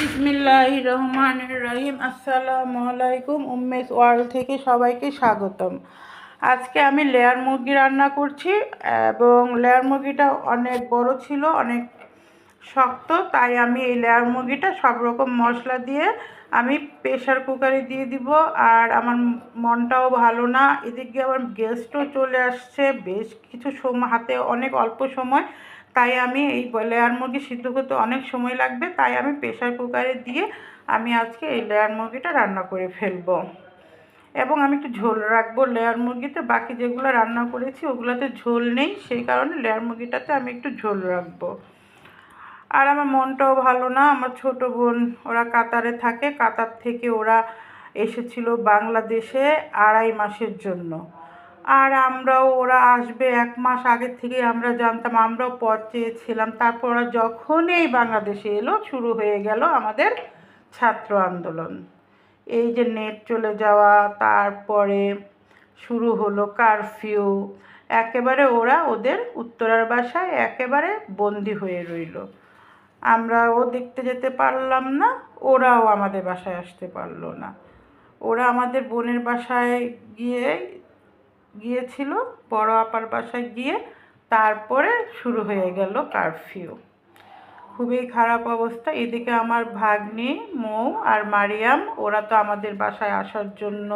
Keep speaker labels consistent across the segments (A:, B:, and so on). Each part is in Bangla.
A: বিসমিল্লাহ রহমান রহিম আসসালামু আলাইকুম উম্মেস ওয়ার্ল্ড থেকে সবাইকে স্বাগতম। আজকে আমি লেয়ার মুরগি রান্না করছি এবং লেয়ার মুরগিটা অনেক বড় ছিল, অনেক শক্ত, তাই আমি এই লেয়ার মুরগিটা সব রকম মশলা দিয়ে আমি প্রেশার কুকারে দিয়ে দিব। আর আমার মনটাও ভালো না, এদিকে আবার গেস্টও চলে আসছে, বেশ কিছু সময় হাতে অনেক অল্প সময়। তাই আমি এই লেয়ার মুরগি সিদ্ধ করতে অনেক সময় লাগবে, তাই আমি প্রেশার কুকারে দিয়ে আমি আজকে এই লেয়ার মুরগিটা রান্না করে ফেলব। এবং আমি একটু ঝোল রাখব লেয়ার মুরগিতে, বাকি যেগুলো রান্না করেছি ওগুলোতে ঝোল নেই, সেই কারণে লেয়ার মুরগিটাতে আমি একটু ঝোল রাখব। আর আমার মনটাও ভালো না, আমার ছোট বোন, ওরা কাতারে থাকে, কাতার থেকে ওরা এসেছিল বাংলাদেশে আড়াই মাসের জন্য। আর আমরাও, ওরা আসবে এক মাস আগের থেকে আমরা জানতাম, আমরাও পথ চেয়েছিলাম। তারপর ওরা যখনই বাংলাদেশে এলো, শুরু হয়ে গেল আমাদের ছাত্র আন্দোলন। এই যে নেট চলে যাওয়া, তারপরে শুরু হলো কারফিউ। একেবারে ওরা ওদের উত্তরার বাসায় একেবারে বন্দি হয়ে রইল। আমরাও দেখতে যেতে পারলাম না, ওরাও আমাদের বাসায় আসতে পারল না। ওরা আমাদের বোনের বাসায় গিয়ে গিয়েছিল, বড় আপার বাসায় গিয়ে তারপরে শুরু হয়ে গেল কারফিউ খুবই খারাপ অবস্থা। এদিকে আমার ভাগ্নি, মৌ আর মারিয়াম, ওরা তো আমাদের বাসায় আসার জন্য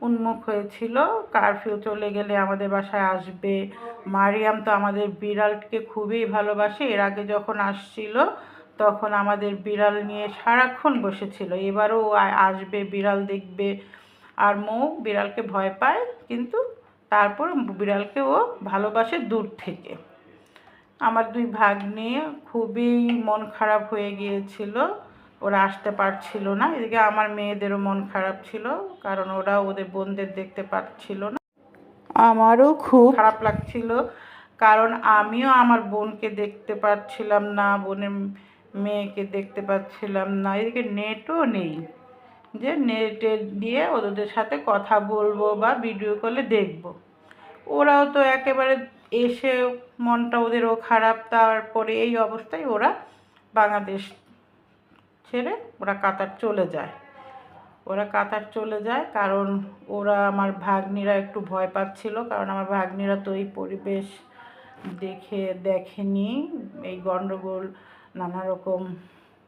A: উন্মুখ হয়েছিল। কারফিউ চলে গেলে আমাদের বাসায় আসবে। মারিয়াম তো আমাদের বিড়ালকে খুবই ভালোবাসে। এর আগে যখন আসছিল, তখন আমাদের বিড়াল নিয়ে সারাক্ষণ বসেছিল। এবারও আসবে, বিড়াল দেখবে। আর মৌ বিড়ালকে ভয় পায়, কিন্তু তারপর বিড়ালকে ও ভালোবাসে দূর থেকে। আমার দুই ভাগ্নি খুবই মন খারাপ হয়ে গিয়েছিল, ওরা আসতে পারছিল না। এদিকে আমার মেয়েদেরও মন খারাপ ছিল, কারণ ওরা ওদের বোনদের দেখতে পাচ্ছিল না। আমারও খুব খারাপ লাগছিল, কারণ আমিও আমার বোনকে দেখতে পাচ্ছিলাম না, বোনের মেয়েকে দেখতে পাচ্ছিলাম না। এদিকে নেটও নেই। যে নেটে দিয়ে ওদের সাথে কথা বলব বা ভিডিও কলে দেখব। ওরাও তো একেবারে এসে মনটা ওদেরও খারাপ, তারপরে এই অবস্থায় ওরা বাংলাদেশ ছেড়ে ওরা কাতার চলে যায়। ওরা কাতার চলে যায় কারণ ওরা আমার ভাগ্নিরা একটু ভয় পাচ্ছিল, কারণ আমার ভাগ্নিরা তো এই পরিবেশ দেখে দেখেনি, এই গণ্ডগোল নানা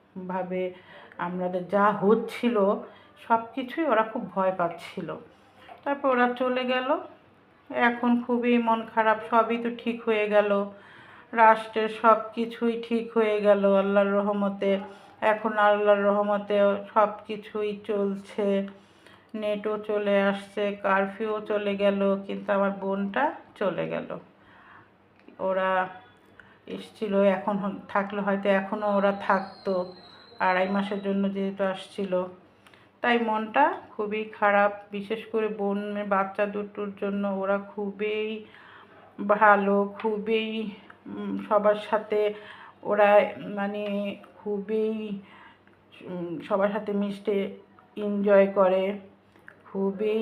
A: রকমভাবে আমাদের যা হচ্ছিল সব কিছুই ওরা খুব ভয় পাচ্ছিল। তারপর ওরা চলে গেল। এখন খুবই মন খারাপ, সবই তো ঠিক হয়ে গেল। রাষ্ট্রের সব কিছুই ঠিক হয়ে গেল, আল্লাহর রহমতে। এখন আল্লাহর রহমতে সব কিছুই চলছে। নেটও চলে আসছে কারফিউ চলে গেল, কিন্তু আমার বোনটা চলে গেল। ওরা এসছিল, এখন থাকলে হয়তো এখনও ওরা থাকতো, আড়াই মাসের জন্য যেহেতু আসছিল। তাই মনটা খুবই খারাপ, বিশেষ করে বোনের বাচ্চা দুটোর জন্য ওরা খুবই ভালো, খুবই সবার সাথে ওরা মানে খুবই সবার সাথে মিশতে এনজয় করে, খুবই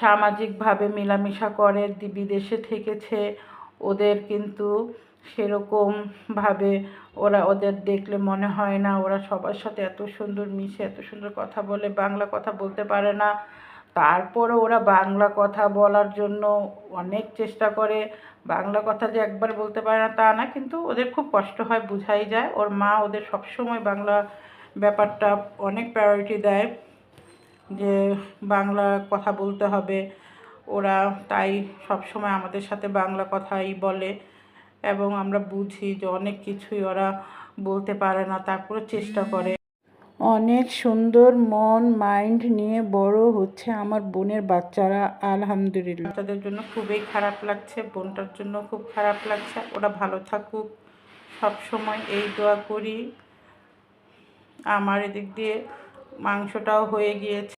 A: সামাজিকভাবে মেলামেশা করে বিদেশে থেকেছে। ওদের কিন্তু সেরকমভাবে ওরা ওদের দেখলে মনে হয় না। ওরা সবার সাথে এত সুন্দর মিশে, এত সুন্দর কথা বলে, বাংলা কথা বলতে পারে না। তারপরে ওরা বাংলা কথা বলার জন্য অনেক চেষ্টা করে। বাংলা কথা যে একবার বলতে পারে না তা না, কিন্তু ওদের খুব কষ্ট হয়, বোঝাই যায়। ওর মা ওদের সবসময় বাংলা ব্যাপারটা অনেক প্রায়োরিটি দেয় যে বাংলা কথা বলতে হবে। ওরা তাই সবসময় আমাদের সাথে বাংলা কথাই বলে এবং আমরা বুঝি যে অনেক কিছুই ওরা বলতে পারে না তারপরে চেষ্টা করে। অনেক সুন্দর মন, মাইন্ড নিয়ে বড় হচ্ছে আমার বোনের বাচ্চারা, আলহামদুলিল্লাহ। তাদের জন্য খুবই খারাপ লাগছে, বোনটার জন্য খুব খারাপ লাগছে। ওরা ভালো থাকুক, সব সময় এই দোয়া করি। আমার এদিক দিয়ে মাংসটাও হয়ে গিয়েছে।